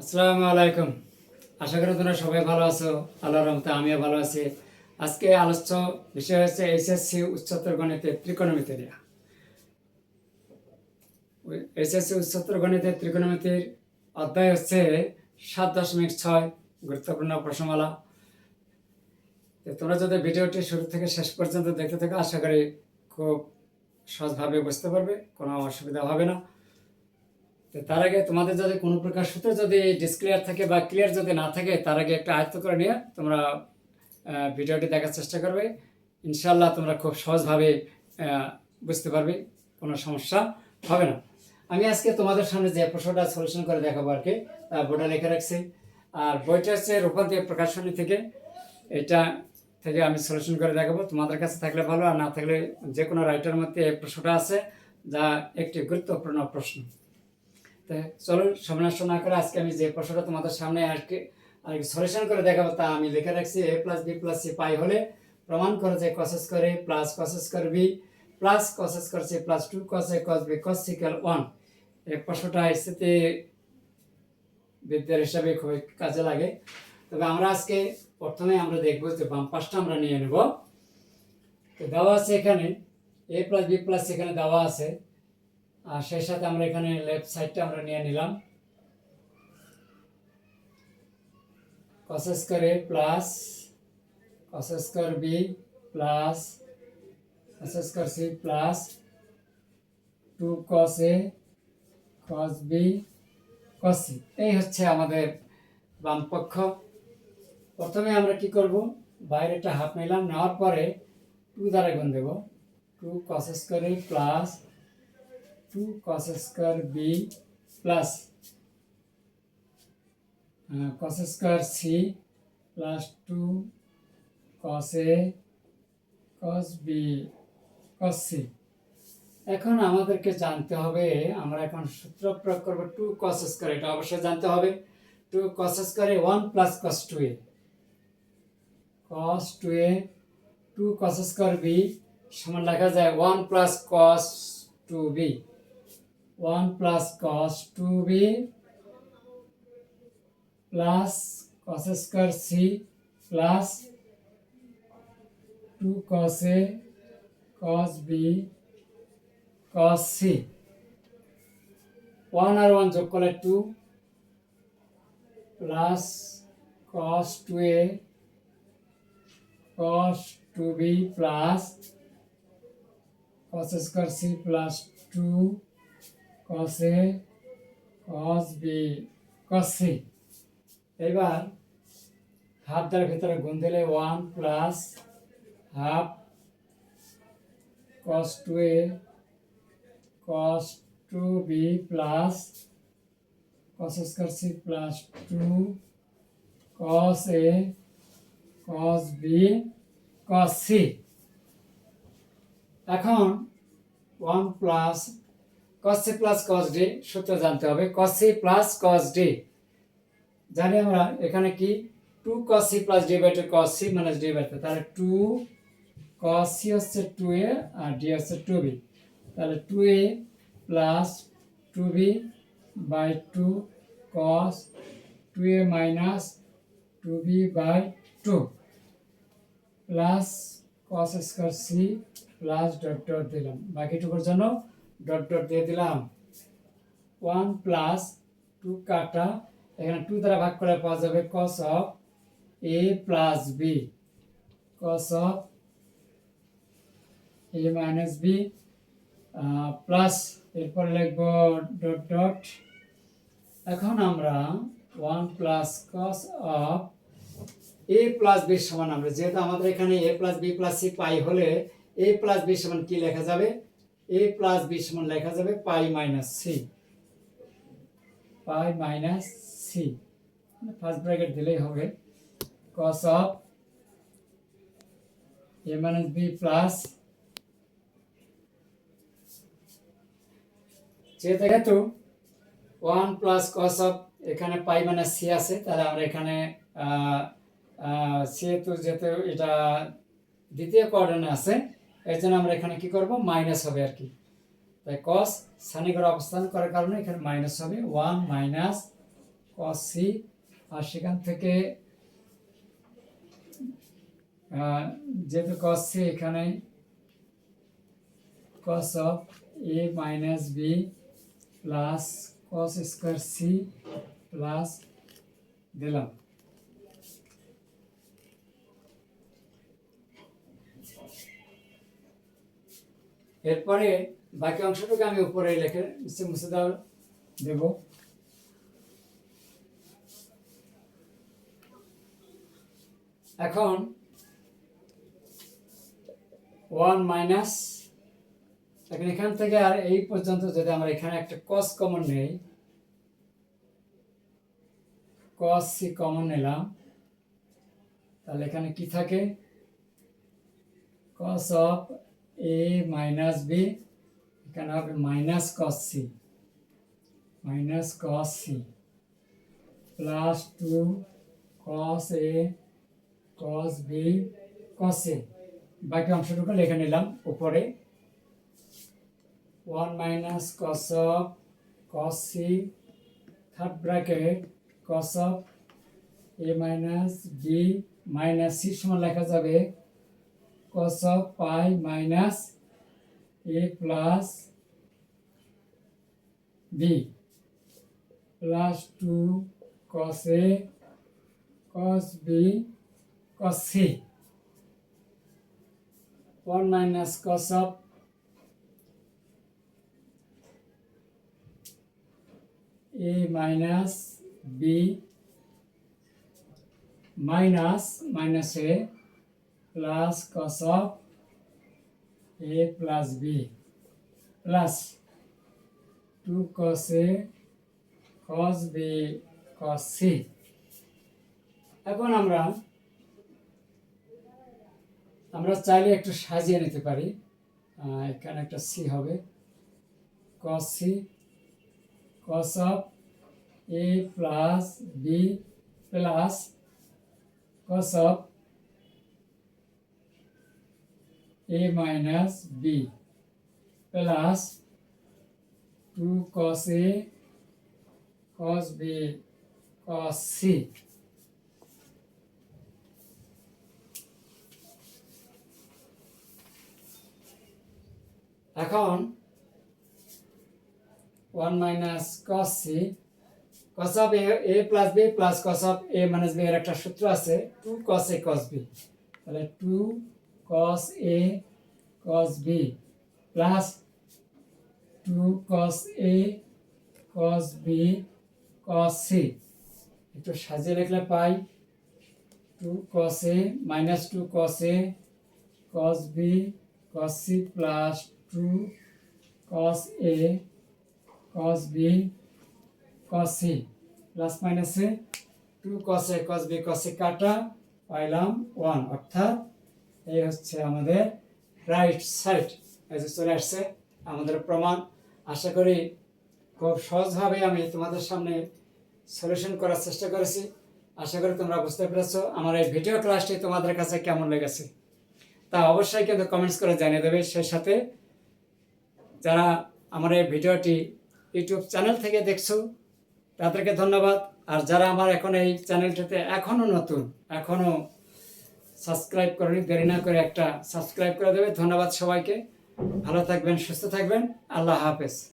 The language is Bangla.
আসসালামু আলাইকুম। আশা করি তোমরা সবাই ভালো আছো। আল্লাহ রহমতে আমিও ভালো আছি। আজকে আলোচ্য বিষয় হচ্ছে এইচএসসি উচ্চতর গণিতের ত্রিকোণমিতি নিয়ে এইচএসসি উচ্চতর গণিতের ত্রিকোণমিতির অধ্যায় হচ্ছে সাত দশমিক ছয় গুরুত্বপূর্ণ প্রশ্নমালা। তোমরা যদি ভিডিওটি শুরু থেকে শেষ পর্যন্ত দেখতে থাকো, আশা করি খুব সহজভাবে বুঝতে পারবে, কোনো অসুবিধা হবে না। তো তার আগে তোমাদের যদি কোনো প্রকার সূত্র যদি ডিসক্লিয়ার থাকে বা ক্লিয়ার যদি না থাকে, তার আগে একটা আয়ত্ত করে নিয়ে তোমরা ভিডিওটি দেখার চেষ্টা করবে। ইনশাল্লাহ তোমরা খুব সহজভাবে বুঝতে পারবে, কোনো সমস্যা হবে না। আমি আজকে তোমাদের সামনে যে প্রশ্নটা সলিউশন করে দেখাবো আর কি বোর্ডে লিখে রাখছি। আর বইটা হচ্ছে রূপান্তী প্রকাশনী থেকে। এটা থেকে আমি সলিউশন করে দেখাবো। তোমাদের কাছে থাকলে ভালো, আর না থাকলে যে কোনো রাইটার মধ্যে এই প্রশ্নটা আছে, যা একটি গুরুত্বপূর্ণ প্রশ্ন। চলো সময় নষ্ট না করে আজকে আমি যে প্রশ্নটা তোমাদের সামনে আর কি আর সলিউশন করে দেখাবো তা আমি লিখে রাখছি A plus B plus C pi হলে প্রমাণ করে যে কসেস করে প্লাস কসেস করে বি প্লাস কসেস করে C plus two cos A cos B cos sickle one এই প্রশ্নটা স্থিতি বিদ্যার হিসাবে খুবই কাজে লাগে। তবে আমরা আজকে প্রথমে আমরা দেখব যে বাম পাশটা আমরা নিয়ে নেব। তো দেওয়া আছে এখানে এ প্লাস বি প্লাস এখানে দেওয়া আছে। আর সেই সাথে আমরা এখানে লেফট সাইডটা আমরা নিয়ে নিলাম। Cos A plus cos B plus cos C plus two cos A cos B cos C এই হচ্ছে আমাদের বাম পক্ষ। প্রথমে আমরা কি করব? বাইরেটা হাফ নিলাম, নেওয়ার পরে টু দ্বারা গুণ দেব। Two cos square plus two cos square B plus cos square C plus two cos A cos B cos C এখন আমাদেরকে জানতে হবে, আমরা এখন সূত্র প্রয়োগ করব টু কস স্কোয়ার এটা অবশ্যই জানতে হবে। Two cos square A one plus cos two A cos two A two cos square B সমান লেখা যায় one plus cos two B one plus cos two B plus cos square C plus two cos A cos B cos C. One R one যোগ করলে two plus cos two A cos two B plus cos square C plus two cos A cos. B cos C এবার হাফ দ্বারা ভিতরে গুণ দিলে one plus half cos two A cos 2b plus cos square c plus 2 cos a, cos b, cos c এখন 1 plus c plus cos d সূত্র জানতে হবে। c প্লাস cos d জানি আমরা এখানে কি? 2 cos c plus d by 2 cos c minus d by 2 তাহলে 2 cos c হচ্ছে 2a আর d হচ্ছে 2b তাহলে two A plus two B by two cos two A minus two B by two plus cos square C plus dot dot দিলাম। বাকিটুকুর জন্য ডট ডট দিয়ে দিলাম। ওয়ান প্লাস টু কাটা, এখানে টু দ্বারা ভাগ করে পাওয়া যাবে cos of A plus B cos of A minus B plus এরপর লিখব ডট ডট এখন আমরা one plus cos of A plus B সমান আমরা, যেহেতু আমাদের এখানে A plus B plus C pi হলে এ প্লাস বি সমান কি লেখা যাবে? এ প্লাস বি সমান লেখা যাবে pi minus C pi minus C first bracket দিলেই হবে। Cos of A minus B plus যেহেতু ওয়ান প্লাস কস অফ এখানে পাই মানে সি আছে, তাহলে আমরা এখানে সেহেতু যেহেতু এটা দ্বিতীয় কোয়ার্ডানে আছে এর জন্য আমরা এখানে কি করব? মাইনাস হবে আর কি। তাই কস সানি করে অবস্থান করার কারণে এখানে মাইনাস হবে। ওয়ান মাইনাস কস সি আর সেখান থেকে যেহেতু কস সি এখানে, cos of a minus b plus cos square c plus দিলাম। এরপরে বাকি অংশটুকু আমি উপরে লিখে নিচে মুছে দাও দেব। এখন ওয়ান মাইনাস এখন এখান থেকে আর এই পর্যন্ত যদি আমরা এখানে একটা কস কমন নেই কস সি কমন নিলাম, তাহলে এখানে কি থাকে? Cos of A minus B, এখানে হবে minus cos C minus cos C plus two cos A cos B cos A বাকি অংশটুকু লিখে নিলাম উপরে। 1 minus cos of, cos c, third bracket, cos of a minus b minus c সমান লেখা যাবে cos of pi minus a plus b plus 2 cos a cos b cos c 1 minus cos of a minus b minus minus a plus cos of a plus b plus 2 cos a cos b cos c এখন আমরা আমরা চাইলে একটু সাজিয়ে নিতে পারি এখানে একটা সি হবে cos c cos of a plus b plus cos of a minus b plus 2 cos a cos b cos c এখন 1 minus c cos of a, a plus b plus cos of a minus b এর একটা সূত্র আছে 2 cos a cos b তাহলে 2 cos a cos b plus 2 cos a cos b cos c একটু সাজিয়ে লিখলে পাই 2 cos a minus 2 cos a cos b cos c plus 2 cos a cos b cos c plus মাইনাসে two cos a cos b cos c কাটা পাইলাম ওয়ান অর্থাৎ এই হচ্ছে আমাদের রাইট সাইড এই যে চলে আসছে আমাদের প্রমাণ। আশা করি খুব সহজভাবে আমি তোমাদের সামনে সলিউশন করার চেষ্টা করেছি। আশা করি তোমরা বুঝতে পেরেছ আমার এই ভিডিও ক্লাসটি তোমাদের কাছে কেমন লেগেছে। তা অবশ্যই কিন্তু কমেন্টস করে জানিয়ে দেবে। সেই সাথে যারা আমার এই ভিডিওটি ইউটিউব চ্যানেল থেকে দেখছ, তাদেরকে ধন্যবাদ। আর যারা আমার এখন এই চ্যানেলটিতে এখনও নতুন এখনও সাবস্ক্রাইব করেনি, দেরি না করে একটা সাবস্ক্রাইব করে দেবে। ধন্যবাদ সবাইকে। ভালো থাকবেন, সুস্থ থাকবেন। আল্লাহ হাফেজ।